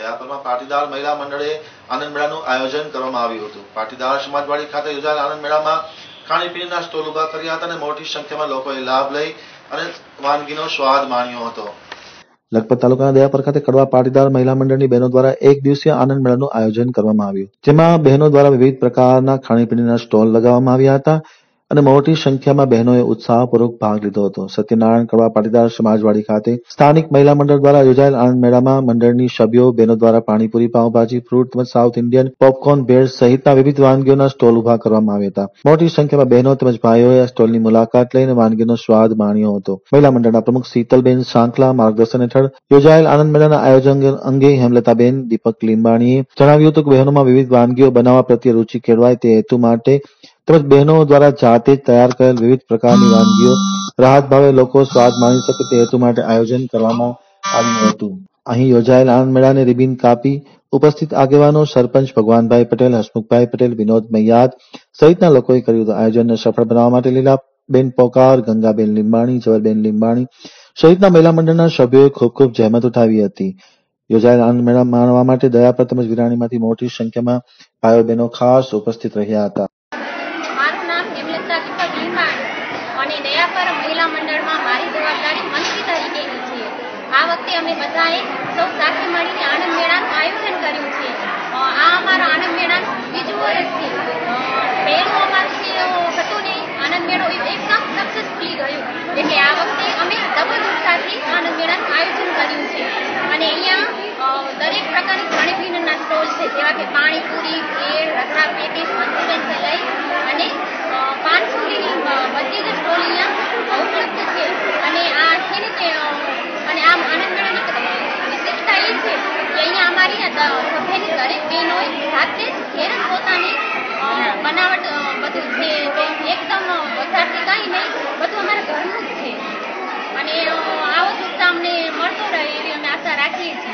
દયાપરમાં પાટીદાર મહિલા મંડળે આનંદ મેળાનું આયોજન કરવામાં આવ્યું હતું. પાટીદાર સમાજવાડી ખાતે યોજાયેલા આનંદ મેળામાં ખાણીપીણીના સ્ટોલ ઊભા કર્યા હતા અને મોટી સંખ્યામાં લોકોએ લાભ લઈ અને વાનગીનો સ્વાદ માણ્યો હતો. લખપત તાલુકાના દયાપર ખાતે કડવા પાટીદાર મહિલા મંડળની બહેનો દ્વારા એક દિવસીય આનંદ મેળાનું આયોજન કરવામાં આવ્યું. જેમાં બહેનો દ્વારા વિવિધ પ્રકારના ખાણીપીણીના સ્ટોલ લગાવવામાં આવ્યા હતા. અને મોટી સંખ્યામાં બહેનોએ ઉત્સાહપૂર્વક ભાગ લીધો હતો. સત્યનારાયણ કડવા પાટીદાર સમાજવાડી ખાતે સ્થાનિક મહિલા મંડળ દ્વારા યોજાયેલ આનંદ મેળામાં મંડળની સભ્યો, બહેનો દ્વારા પાણીપુરી, પાઉંભાજી, ફ્રૂટ, તેમજ સાઉથ ઇન્ડિયન પોપકોર્ન, ભેળ સહિતના વિવિધ વાનગીઓના સ્ટોલ ઊભા કરવામાં આવ્યા હતા. મોટી સંખ્યામાં બહેનો તેમજ ભાઈઓએ આ સ્ટોલની મુલાકાત લઈને વાનગીનો સ્વાદ માણ્યો હતો. મહિલા મંડળના પ્રમુખ શીતલબેન સાંકલા માર્ગદર્શન હેઠળ યોજાયેલ આનંદ મેળાના આયોજન અંગે હેમલતાબેન, દીપક લીંબાણીએ જણાવ્યું હતું કે બહેનોમાં વિવિધ વાનગીઓ બનાવવા પ્રત્યે રૂચિ કેળવાય તે હેતુ માટે તેમજ બહેનો દ્વારા જાતે જ તૈયાર કરેલ વિવિધ પ્રકારની વાનગીઓ રાહત ભાવે લોકો સ્વાદ માણી શકે તે હેતુ માટે આયોજન કરવામાં આવ્યું હતું. અહીં યોજાયેલ આનંદ મેળાને રિબિન કાપી ઉપસ્થિત આગેવાનો સરપંચ ભગવાનભાઈ પટેલ, હસમુખભાઈ પટેલ, વિનોદ મૈયાદ સહિતના લોકોએ કર્યું હતું. આયોજનને સફળ બનાવવા માટે લીલાબેન પોકાર, ગંગાબેન લીંબાણી, જવરબેન લીંબાણી સહિતના મહિલા મંડળના સભ્યોએ ખૂબ ખૂબ જહેમત ઉઠાવી હતી. યોજાયેલ આનંદ મેળા માણવા માટે દયાપર તેમજ વિરાણીમાંથી મોટી સંખ્યામાં ભાઈઓ બહેનો ખાસ ઉપસ્થિત રહ્યા હતા. લીંબાણી અને દયાપર મહિલા મંડળમાં મારી જવાબદારી મંત્રી તરીકેની છે. આ વખતે અમે બધાએ સૌ સાથે મળીને આનંદ મેળાનું આયોજન કર્યું છે. આ અમારો આનંદ મેળાનું બીજું વર્ષ છે. પહેલું અમારું જે હતું ને આનંદ મેળો એ એકદમ સક્સેસફુલી ગયું. એટલે આ વખતે અમે ડબલ ઉત્સાહથી આનંદ મેળાનું આયોજન કર્યું છે. અને અહીંયા દરેક પ્રકારની ખાણીપીણીના સ્ટોલ છે, જેવા કે પાણીપુરી, ભેળ રગડા પેટીસ મંચુરિયનથી લઈ અને અ, પાન સુધીની બ- બધી જ સ્ટોલ અહીંયા ઉપલબ્ધ છે અને આ છે ને તે અ, અને આમ આનંદ મેળાની વિશેષતા એ છે કે અહીંયા અમારી આ દ- સભ્યની દરેક બહેનોએ જાતે ઘેર પોતાની બનાવટ બધું જે એકદમ બજારથી કાંઈ નહીં, બધું અમારા ઘરનું જ છે. અને આવો જ ઉત્સાહ અમને મળતો રહે એવી અમે આશા રાખીએ છીએ.